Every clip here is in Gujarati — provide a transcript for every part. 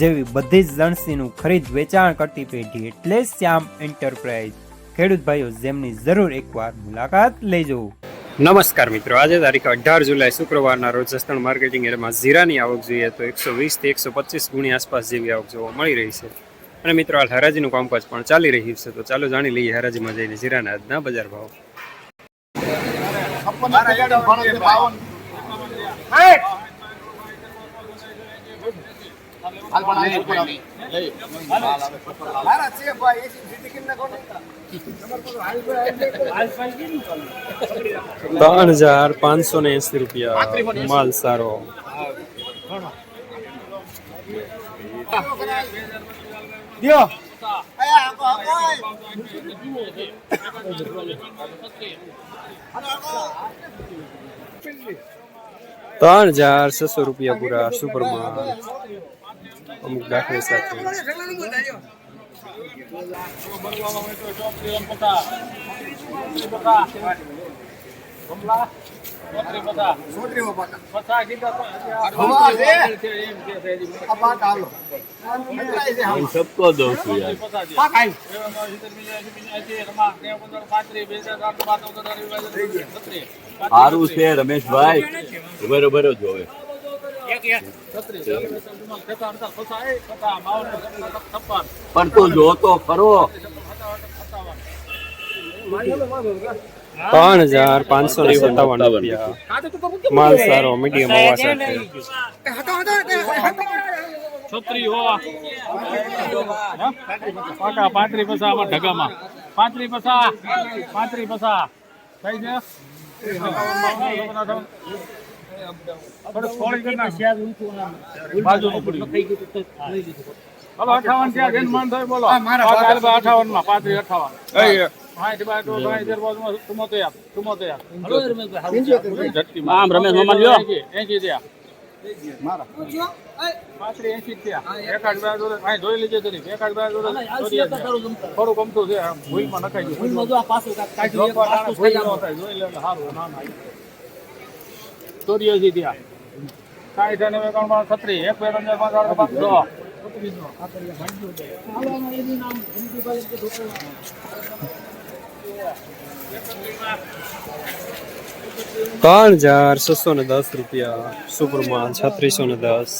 જેવી બધી જ લણસીનું ખરીદ વેચાણ કરતી પેઢી એટલે શ્યામ એન્ટરપ્રાઇઝ ખેડૂત ભાઈઓ જેમની જરૂર એકવાર મુલાકાત લેજો. નમસ્કાર મિત્રો આજે તારીખ અઢાર જુલાઈ શુક્રવારના રોજ જસદણ માર્કેટિંગ એરિયામાં જીરાની આવક જોઈએ તો એકસો વીસથી એકસો પચીસ ગુણી આસપાસ જેવી આવક જોવા મળી રહી છે. અને મિત્રો હાલ હરાજીનું કામકાજ પણ ચાલી રહ્યું છે તો ચાલો જાણી લઈએ હરાજીમાં જઈને જીરાના આજના બજાર ભાવ. ત્રણ હજાર પાંચસો ને એસી રૂપિયા માલ સારો ત્રણ હજાર છસો રૂપિયા પૂરા સુપરમાં અમુક દાખલા સાથે. સબકો દઉં છું યાર. સારું છે રમેશભાઈ. ઉભર ઉભર જ હોય પણ તું જોતો ખરો ત્રણ હજાર પાંચસો ને સત્તાવન રૂપિયા. માલ સારો મીડિયમ હોવા છત્રી હોવા. પાકા પાંત્રી પસા આમાં ઢગામાં. પાંત્રી પસા પાંત્રી પસા થઈ છે આમ રમેશ મામા લ્યો. બે જોડે થોડું ગમતું છે ભૂલમાં નખાઈ ગયું. ચોર્યાસી થયા. સાઠ અને એકાણું છત્રીસ એક બે ત્રણ ચાર પાંચ છ ત્રણ હજાર છસો ને દસ રૂપિયા. સુપરમાન છત્રીસો ને દસ.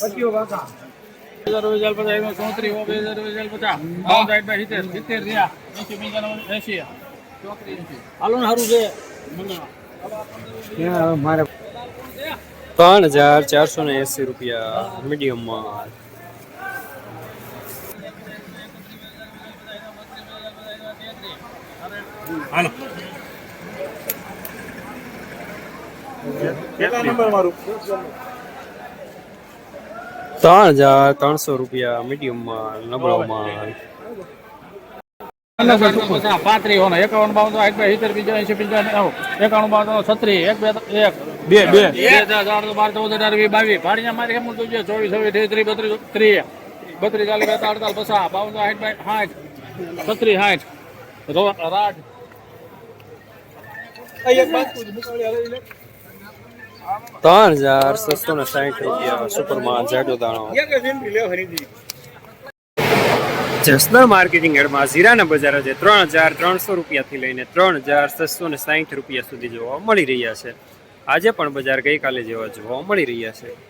હાલો ને સારું છે. ત્રણ હજાર ચારસો ને એસી રૂપિયા મીડિયમ માલ ત્રણ હજાર ત્રણસો રૂપિયા મીડિયમ માલ નબળો માલ પાંત્રીસ એકાવન બાવન સાઠ બાય સિત્તેર બીજા પંચાણું આવો. એકાણું બાવન છત્રીસ એક બે એક. બે બે. ચાર ચાર બાર ચૌદ અઢાર વીસ બાવીસ. ભાડિયા મારી એમ તો છે ચોવીસ છવ્વીસ ત્રીસ બત્રીસ ત્રીસ બત્રીસ ચાલીસ બેતાલીસ અડતાલીસ પચાસ બાવન સાઠ બાય સાઠ છત્રીસ સાઠ. રાઠ. ત્રણ હજાર છસો ને સાઠ રૂપિયા સુપરમાં જાડો દાણો. જસદણ માર્કેટિંગ યાર્ડમાં જીરાના બજાર જે ત્રણ હજાર ત્રણસો રૂપિયાથી લઈને ત્રણ હજાર છસો ને સાઠ રૂપિયા સુધી જોવા મળી રહ્યા છે. આજે પણ બજાર ગઈકાલે જેવા જોવા મળી રહ્યા છે.